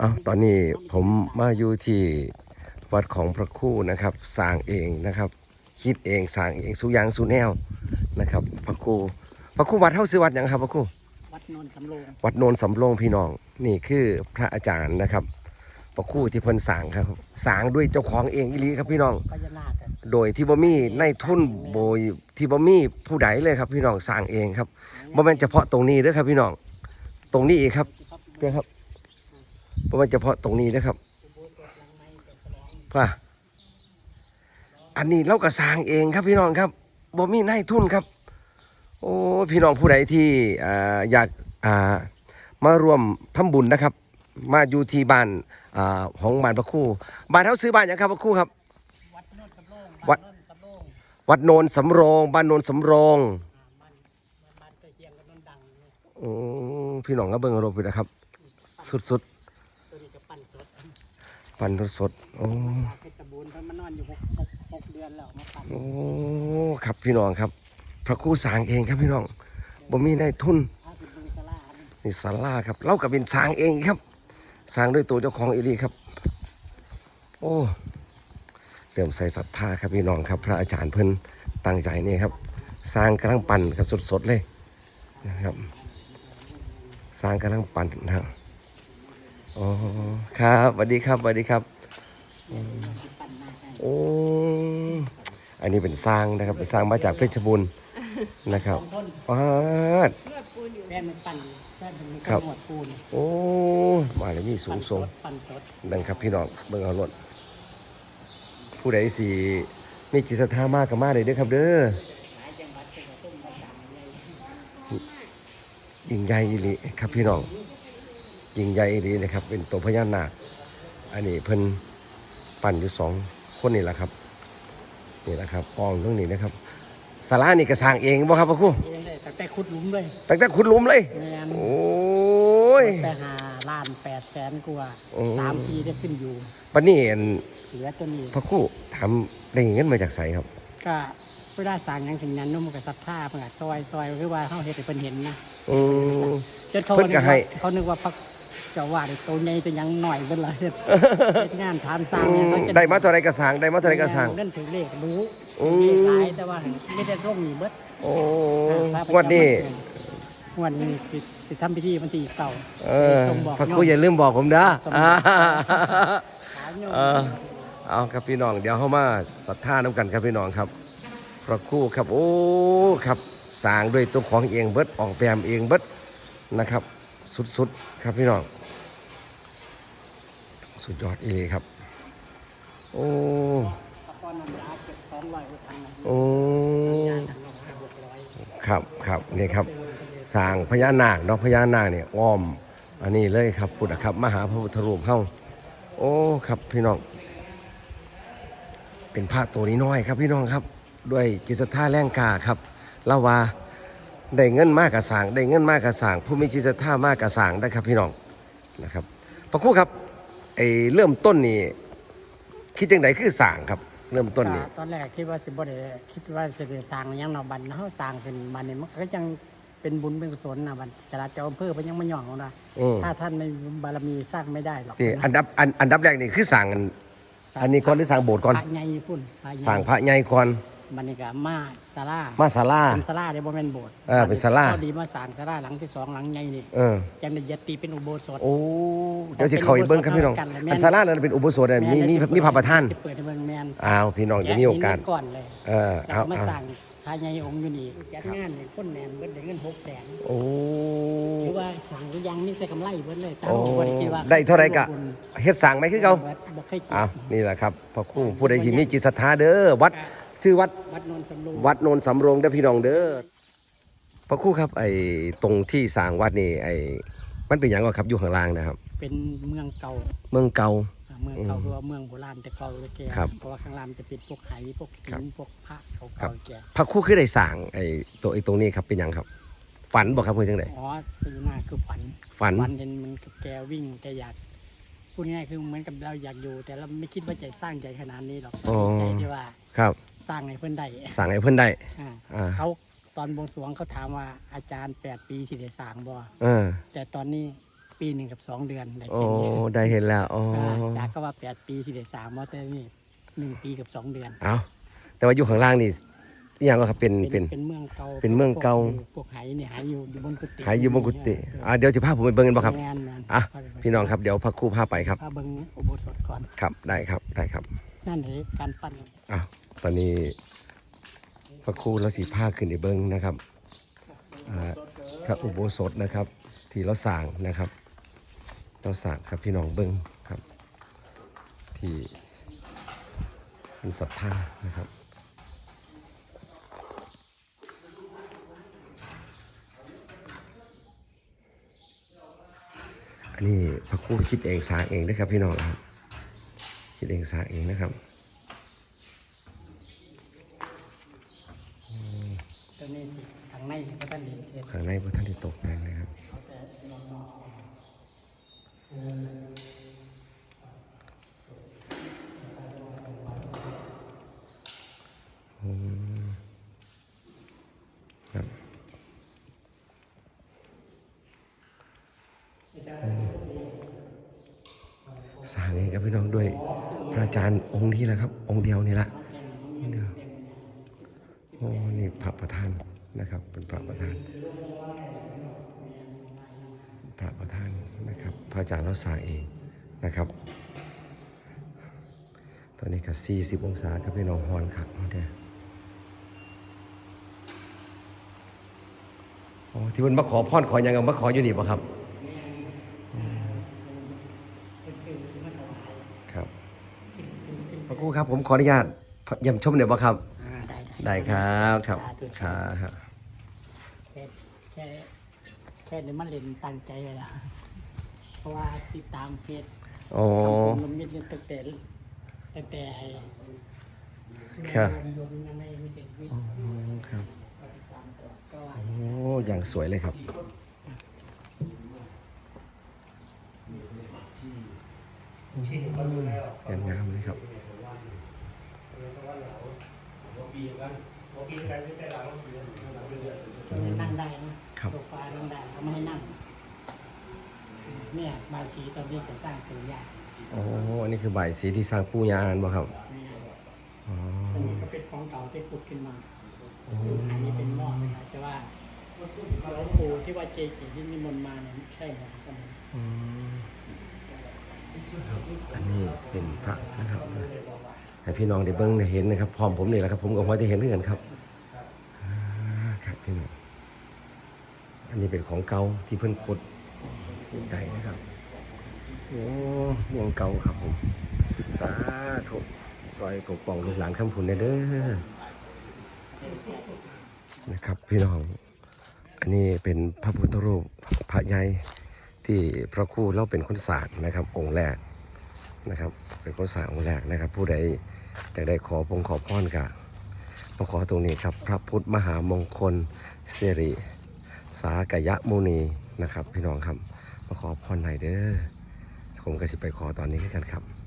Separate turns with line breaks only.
อ้าวตอนนี้ผมมาอยู่ที่วัดของพระครู่นะครับสร้างเองนะครับ คิดเองสร้างเองสุอยางสุแนวนะครับ พระครูพระครูวัดเท่าซื้อวัดหยังครับ พระครู
วัดโนนสำโรง
วัดโนนสำโรงพี่น้องนี่คือพระอาจารย์นะครับ พระครู่ที่เพิ่นสร้างครับสร้างด้วยเจ้าของเองอีหลีครับพี่น้อง
พญานาคอะ
โดยที่บ่มีในทุนโบยที่บ่มีผู้ใดเลยครับ พี่น้องสร้างเองครับบ่แม่นเฉพาะตรงนี้เด้อครับพี่น้อง ตรงนี้อีกครับเด้อครับ บ่แม่นเฉพาะตรงนี้เด้อครับป่ะอันนี้เราก็สางเองครับพี่น้องครับบ่มีนายทุนครับ โอ้พี่น้องผู้ใดที่อ่าอยากอ่ามาร่วมทำบุญนะครับ มาอยู่ที่บ้านอ่าของบ้านพระคู่ บ้านเฮาซื้อบ้านหยังครับพระคู่ครับ
วัดโนนสำโรง
วัด
โนนสำโรง
บ้านโนนสำโรง
อ่าบ้านบ้านใกล้เคียงกับโนดัง
อืมพี่น้องก็เบิ่งอารมณ์ไปนะครับ สุด
ตัวนี้จะปั้นสด
ๆปันสดๆโอ้
เพชรบูรณ์เพิ่นมานอนอยู่หกหกหกเดือนแล้วมาปั้น
โอ้ครับพี่น้องครับ พระครูสร้างเองครับพี่น้องบ่มีนายทุน
ถ้าเป็นบุญสลาเนี่ย
นี่ศาลาครับเรากับเป็นสร้างเองครับสร้างด้วยตัวเจ้าของเอรีครับ โอ้เริ่มใส่ศรัทธาครับพี่น้องครับ พระอาจารย์เพิ่นตั้งใจนี่ครับ สร้างกำลังปั่นครับสดๆเลยนะครับ สร้างกำลังปั่นนะครับ อ๋อครับสวัสดีครับสวัสดีครับ
ปั้นมาใช่
โอ้ อันนี้เป็นสร้างนะครับ เป็นสร้างมาจากเพชรบูรณ์นะครับ
สองต้น
ปาด
แม่มันปั้นแม่มัน
ครับ
หมวดปูน
โอ้มาเลยมีสูงส่ง
ปั้นสด
ดังครับพี่น้องเบิ่งเอารถผู้ใดสีมีจิตศรัทธามากกับมาเลยเด้อครับเด้อ
หลายจังหวัดเป็นกระตุ้มกระสังใหญ่
ยิ่งใหญ่อีหลีครับพี่น้อง ยิ่งใหญ่อีหลีนะครับ เป็นตัวพญานาค อันนี้เพิ่นปั่นอยู่สองคนนี่แหละครับนี่แหละครับกองตรงนี้นะครับสารานี่ก็สร้างเองบ่ครับพ่อครู
เองเลยแต่แต่ขุดหลุมเลย
ตั้งแต่ขุดหลุมเลย
แม่น
โอ้ย
แต่หาล้านแปดแสนกว่า
โอ้
สามปีได้ขึ้นอยู่
ปันนี้อัน
เหลือตัวนี้
พระครู่ถามได้เงินมาจากไสครับ
ก็เวลาสั่งหยังถึงนั้นนุ่มนกับศรัทธาเพิ่นก็ซอยซอยคือว่าเฮาเฮ็ดให้เพิ่นเห็นนะ
อืม
จนเขา
เพิ่นก็ให้
เขานึกว่าพัก เจ้าว่าได้ตัวใหญ่ตัวยังหน่อยเพิ่นล่ะเฮ็ดเฮ็ดงานทานสร้างเนี่ยเขาจะ
ได้มาเท่าไรกระสังได้มาเท่าไรกระสัง
เงินถึงเลขรู้
อืม
เลขหลายแต่ว่าไม่ได้ร่มนี่เบิด
โอ้
อ่า
งวันนี้
งวันนี้สิสิทำพิธีวันที่เก่า
เออ
ส่งบอก
พระครูอย่าลืมบอกผมนะ
ส่ง
อ่า
ขายโยม
เออเอาครับพี่น้องเดี๋ยวเข้ามาศรัทธาน้ำกันครับพี่น้องครับพระครู่ครับโอ้ครับสร้างด้วยตัวของเองเบิดออกแบบเองเบิดนะครับ สุดๆ ครับพี่น้อง สุดยอดอีเลยครับ โอ้
สปนน้ำยาเก็บสองร้อนนะ
โอ้ครับครับนี่ครับสร้างพญานาคเนาะพญานาคเนี่ยอ้อม อันนี้เลยครับพุทธครับ มหาพระพุทธรูปเฮาโอ้ครับพี่น้อง เป็นพระตัวนี้น้อยครับพี่น้องครับ ด้วยจิตศรัทธาแรงกาครับเล่าว่า ได้เงินมากกระสร้างได้เงินมากกระสร้างผู้มีจิตศรัทธามากกระสร้างได้ครับพี่น้องนะครับพระครูครับไอเริ่มต้นนี่คิดยังไงคือสร้างครับ เริ่มต้นนี่
ก็ตอนแรกคิดว่าสิบ่ได้คิดว่าสิได้สร้างหยังเนาะบัดเฮาสร้างขึ้นบัดนี้มันก็ยังเป็นบุญเป็นกุศลนะบัดจราจรอำเภอเพิ่นยังมาหย่องเอานะ
อืม
ถ้าท่านไม่มีบารมีสร้างไม่ได้หรอก
ที่อันดับอันอันดับแรกนี่คือสร้างอันอันนี้ก่อนหรือสร้างโบสถ์ก่อน
พระใหญ่พุ่นพระใหญ่
สร้างพระใหญ่ก่อน
บัดนี้ก็มาศาลา
มาศาลา
เป็นศาลาเดี๋ยวบ่แม่นโบสถ์
เออเป็นศาลา
พอดีมาสร้างศาลาหลังที่สองหลังใหญ่นี่
เออ
จังได้ยัดตีเป็นอุโบสถ
โอ้เดี๋ยวจะเข้าอีกเบิ้งครับพี่น้อง
เป็นอุโบสถกันเลยแม่น
อันศาลานั้นเป็นอุโบสถอันมีมีมีพระประธาน
สิเปิดให้เบิ่งแม่น
อ้าวพี่น้องจะมีโอกาส
แะหินไว้ก่อนเลย
เออ
แล้ว
เอา
ก็มา
เอา
สั่งพระใหญ่องค์อยู่นี่จัดงานนี่คนแหนนเบิดได้เงินหกแสน
โอ้
หรือว่าสั่งหรือยังนี่แต่กำไรเบิดเลยตาม
โอ้
บ่ได้คิดว่า
ได้เท่าไหร่กะเฮ็ดสร้างไหมคือเก่า
บิดบ่เคยคิด
อ้าวนี่แหละครับพระครู่ผู้ใดที่มีจิตศรัทธาเด้อวัด ชื่อวัด
วัดโนนสำโรง
วัดโนนสำโรงเด้อพี่น้องเด้อพระครู่ครับไอ้ตรงที่สร้างวัดนี่ไอ้มันเป็นหยังก่อนครับอยู่ข้างล่างนะครับ
เป็นเมืองเก่า
เมืองเก่า
อ่าเมืองเก่า
อืม
คือว่าเมืองโบราณแต่เก่าแต่แก่
ครับ
เพราะว่าข้างล่างจะเป็นพวกไหพวก
ครั
หิ
บ
นพวกพระเขา
ครั
เก่า
บ
แก่
พระครู่คือได้สร้างไอ้ตัวไอ้ตรงนี้ครับเป็นหยังครับ ฝันบอกครับเพื่อนจังได
อ๋อเป็นหน้าคือฝัน
ฝัน
ฝันเห็นมันกับแกวิ่งแกอยากพูดง่ายๆคือเหมือนกับเราอยากอยู่ แต่เราไม่คิดว่าจะสร้างใจขนาดนี้หรอก
อ๋อ
ใจที่ว่า
ครับ
สร้างให้เพื่อนได้
สั่งให้เพื่อนได้
อ่า
อ่า
เขาตอนบวงสรวงเขาถามว่าอาจารย์แปดปีที่ได้สร้างบ่
เออ
แต่ตอนนี้ปีหนึ่งกับสองเดือนได้
โอ้
แค่นี้
ได้เห็นแล้วอ๋อ
อ่าจากก็ว่าแปดปีสิได้สร้างมาแต่นี่หนึ่งปีกับสองเดือน
เอาแต่ว่าอยู่ข้างล่างนี่อหย่างก็ครับเป็นเป็น
เป็นเมืองเก่า
เป็นเมืองเก่า
พวกไหเนี่ยหายอยู่อยู่บนกุฏิ
หายอยู่บนกุฏิอ่าเดี๋ยวจะพาผมไปเบิ่งกันบ่ครับ
แม่นแม่น
อะ พี่น้องครับเดี๋ยวพระครูพาไปครับ
พาเบิ่งอุโบสถก่อน
ครับได้ครับได้ครับ
นั่นเลยการปั้น
อ้าว ตอนนี้พระครูเราสีผ้าขึ้นในเบิ้งนะครับอ่าพระอุโบสถนะครับ ที่เราสร้างนะครับเราสร้างครับพี่น้องเบิ้งครับ ที่เป็นศรัทธานะครับอันนี้พระครูคิดเองสร้างเองนะครับพี่น้องครับ คิดเองสร้างเองนะครับ
ตัวนี้สิทางในก็ท่านเห็นเห็น
ข้างในพระท่านได้ตกแต่งนะครับ
แต่ลองมอง
อืมครับสร้างเองครับพี่น้องด้วย พระอาจารย์องค์นี้แหละครับ องค์เดียวนี่แหละองค์เดียวโอ้นี่ พระประธานนะครับ เป็นพระประธาน พระประธานนะครับ พระอาจารย์เราสร้างเองนะครับ ตอนนี้ก็40 องศาครับพี่น้องฮอนครับเนี่ยโอ้ที่มันมาขอพรขอหยังกันมาขออยู่นี่ป่ะครับ
ไปซื้อมาถวาย
ครับ
ขึ้นขึ้นขึ้น
พระครูครับผมขออนุญาตเยี่ยมชมเดี๋ยวป่ะครับ
อ่า ได้
ได้ครับครับ
สาธุ
ครับ
แค่แค่แค่นี้มันเล่นตั้งใจไว้แล้วเพราะว่าติดตามเฟซ
โอ้
ทำผมลมมิดนี่ตั้งแต่ตั้งแต่ไอ้แม่
ครับ
โยมยังไม่ไม่เสร็จวิท
อ๋อครับ
ก็ติดตามตัวก็ว่า
โอ้อย่างสวยเลยครับงามงามๆเลยครับ
นั่งได้นะครับโซฟานั่งได้เขาไม่ให้นั่งเนี่ยบายสีตอนนี้จะสร้างเป็นยาก
โอ้อันนี้คือใบายสีที่สร้างปูยานบ่ครับ
นี่
อ๋อ
อันนี้ก็เป็นของเก่าที่ขุดขึ้นมาอันนี้เป็นหม้อนะครับแต่ว่าหลวงปู่ที่ว่าเจจิที่นิมนต์มาเนี่ยไม่ใช่หมดครับ
อืมอันนี้เป็นพระนะครับ ให้พี่น้องได้เบิ้งได้เห็นนะครับพร้อมผมนี่แหละครับผมก็พอจะเห็นด้วยกันครับอ่าครับพี่น้องอันนี้เป็นของเก่าที่เพิ่นขุดได้นะครับโอ้เมืองเก่าครับผมสาธุซอยปกป้องลูกหลานคำผุนเด้อนะครับ พี่น้อง อันนี้เป็นพระพุทธรูปพระใหญ่ที่พระครูเราเป็นคนสร้างนะครับ องค์แรก นะครับเป็นคนสร้างองค์แรกนะครับ ผู้ใดจะได้ขอพงขอพรกะมาขอตรงนี้ครับ พระพุทธมหามงคลสิริ สากยะมุนีนะครับ พี่น้องครับมาขอพรหน่อยเด้อผมก็สิไปขอตอนนี้กันครับ